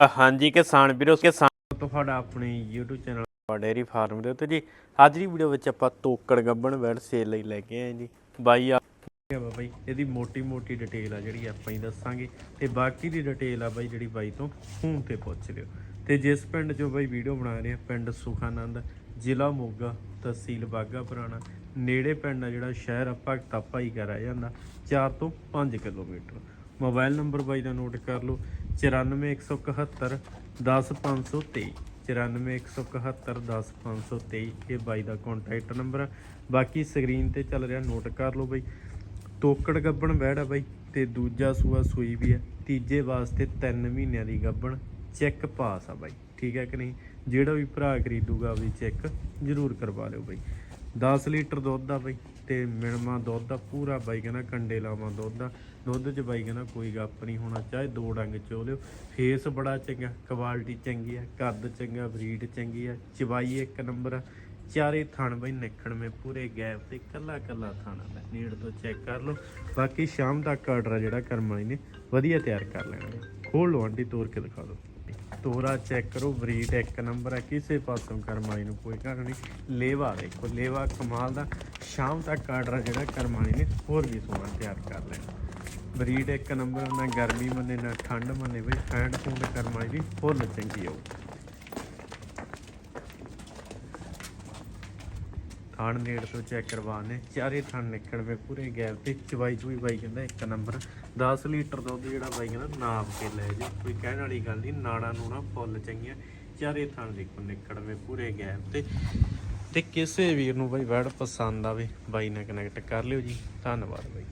ਹਾਂਜੀ ਕਿਸਾਨ ਵੀਰੋ ਕਿਸਾਨ ਤੁਹਾਡਾ ਆਪਣੇ YouTube ਚੈਨਲ ਡੇਰੀ ਫਾਰਮ ਦੇ ਉੱਤੇ ਜੀ। ਅੱਜ ਦੀ ਵੀਡੀਓ ਵਿੱਚ ਆਪਾਂ ਤੋਕੜ ਗੱਬਣ ਬੈਡ ਸੇਲ ਲਈ ਲੈ ਕੇ ਆਏ ਜੀ। ਬਾਈ ਆ ਬਾਈ ਇਹਦੀ ਮੋਟੀ ਮੋਟੀ ਡਿਟੇਲ ਆ ਜਿਹੜੀ ਆਪਾਂ ਹੀ ਦੱਸਾਂਗੇ। ਤੇ ਬਾਕੀ ਦੀ ਡਿਟੇਲ ਆ ਬਾਈ ਜਿਹੜੀ ਬਾਈ ਤੋਂ ਫੋਨ ਤੇ ਪੁੱਛ ਲਿਓ। ਤੇ ਜਿਸ ਪਿੰਡ 'ਚੋਂ ਬਾਈ ਵੀਡੀਓ ਬਣਾ ਰਹੇ ਆ ਪਿੰਡ ਸੁਖਾਨੰਦ ਜ਼ਿਲ੍ਹਾ ਮੋਗਾ ਤਹਿਸੀਲ ਬਾਗਾ ਪੁਰਾਣਾ। ਨੇੜੇ ਪਿੰਡ ਆ ਜਿਹੜਾ ਸ਼ਹਿਰ ਆ ਭਗਤਾ ਭਾਈ ਕਾ ਰਹਿ ਜਾਂਦਾ 4 ਤੋਂ 5 ਕਿਲੋਮੀਟਰ। ਮੋਬਾਈਲ ਨੰਬਰ ਬਾਈ ਦਾ ਨੋਟ ਕਰ ਲਓ 94171 10523 94171 10523 ਇਹ ਬਾਈ ਦਾ ਕੰਟੈਕਟ ਨੰਬਰ ਆ। ਬਾਕੀ ਸਕਰੀਨ ਤੇ ਚੱਲ ਰਿਹਾ ਨੋਟ ਕਰ ਲਓ ਬਾਈ। ਤੋਕੜ ਗੱਬਣ ਬੈੜ ਆ ਬਾਈ, ਤੇ ਦੂਜਾ ਸੂਆ ਸੂਈ ਵੀ ਆ। ਤੀਜੇ ਵਾਸਤੇ 3 ਮਹੀਨਿਆਂ ਦੀ ਗੱਬਣ, ਚੈੱਕ ਪਾਸ ਆ ਬਾਈ। ਠੀਕ ਹੈ ਕਿ ਨਹੀਂ? ਜਿਹੜਾ ਵੀ ਭਰਾ ਖਰੀਦੂਗਾ ਵੀ ਚੈੱਕ ਜ਼ਰੂਰ ਕਰਵਾ ਲਿਓ ਬਾਈ। 10 ਲੀਟਰ ਦੁੱਧ ਆ ਬਾਈ, ਤੇ ਮਿਣਮਾ ਦੁੱਧ ਦਾ ਪੂਰਾ ਬਾਈ ਕਹਿੰਦਾ ਕੰਡੇ ਲਾਵਾਂ ਦੁੱਧ ਦਾ ਦੁੱਧ 'ਚ ਬਾਈ ਕਹਿੰਦਾ ਕੋਈ ਗੱਪ ਨਹੀਂ ਹੋਣਾ ਚਾਹੇ ਦੋ ਡੰਗ ਚੋ ਲਿਓ। ਫੇਸ ਬੜਾ ਚੰਗਾ ਕੁਆਲਿਟੀ ਚੰਗੀ ਆ, ਕੱਦ ਚੰਗਾ ਬਰੀਡ ਚੰਗੀ ਆ ਚਵਾਈ ਇੱਕ ਨੰਬਰ ਆ। ਚਾਰੇ ਥਣ ਬਈ ਨਿਕਣ ਮੇ ਪੂਰੇ ਗੈਪ ਤੇ ਕੱਲਾ ਕੱਲਾ ਥਾਣਾ ਆ ਨੇੜ ਤੋਂ ਚੈੱਕ ਕਰ ਲਓ। ਬਾਕੀ ਸ਼ਾਮ ਤੱਕ ਆਰਡਰ ਆ ਜਿਹੜਾ ਕਰਮ ਵਾਲੀ ਨੇ, ਵਧੀਆ ਤਿਆਰ ਕਰ ਲੈਣਾ। ਖੋਲ ਲਓ ਆਂਟੀ ਤੋੜ ਕੇ ਦਿਖਾ ਦਿਓ। ਤੋਰਾ ਚੈੱਕ ਕਰੋ, ਬਰੀਡ ਇੱਕ ਨੰਬਰ ਹੈ, ਕਿਸੇ ਪਾਸੋਂ ਕਰਮ ਨੂੰ ਕੋਈ ਘਾਟ ਨਹੀਂ। ਲੇਵਾ ਦੇਖੋ, ਲੇਵਾ ਕਮਾਲ ਦਾ, ਸ਼ਾਮ ਤੱਕ ਆਰਡਰ ਜਿਹੜਾ ਕਰਮ ਨੇ ਹੋਰ ਵੀ ਸੋਹਣਾ ਤਿਆਰ ਕਰ ਲੈਣਾ ਬਰੀਡ ਇੱਕ ਨੰਬਰ ਨਾ ਗਰਮੀ ਮੰਨੇ ਨਾ, ਠੰਡ ਮੰਨੇ ਬਈ ਫੈਂਡ ਫੂਡ ਕਰਮ ਦੀ, ਫੁੱਲ ਚੰਗੀ ਆਊ ਥਾਣ ਨੇੜ ਤੋਂ ਚੈੱਕ ਕਰਵਾਣੇ ਚਾਰੇ ਥਾਣ ਨਿਕਲਵੇ ਪੂਰੇ ਗੈਪ ਤੇ ਚਵਾਈ ਚੂਈ ਬਾਈ ਕਹਿੰਦਾ ਇੱਕ ਨੰਬਰ। 10 ਲੀਟਰ ਦੁੱਧ ਜਿਹੜਾ ਬਾਈ ਕਹਿੰਦਾ ਨਾਪ ਕੇ ਲੈ ਜਾ ਕੋਈ ਕਹਿਣ ਵਾਲੀ ਗੱਲ ਨਹੀਂ, ਨਾੜਾ ਨੂੰ ਨਾ ਫੁੱਲ ਚੰਗੀਆਂ, ਚਾਰੇ ਥਾਣ ਦੇਖੋ ਨਿਕਲਵੇ ਪੂਰੇ ਗੈਪ ਤੇ। ਤੇ ਕਿਸੇ ਵੀਰ ਨੂੰ ਬਾਈ ਵੜ ਪਸੰਦ ਆਵੇ, ਬਾਈ ਨਾਲ ਕਨੈਕਟ ਕਰ ਲਿਓ ਜੀ। ਧੰਨਵਾਦ ਬਾਈ।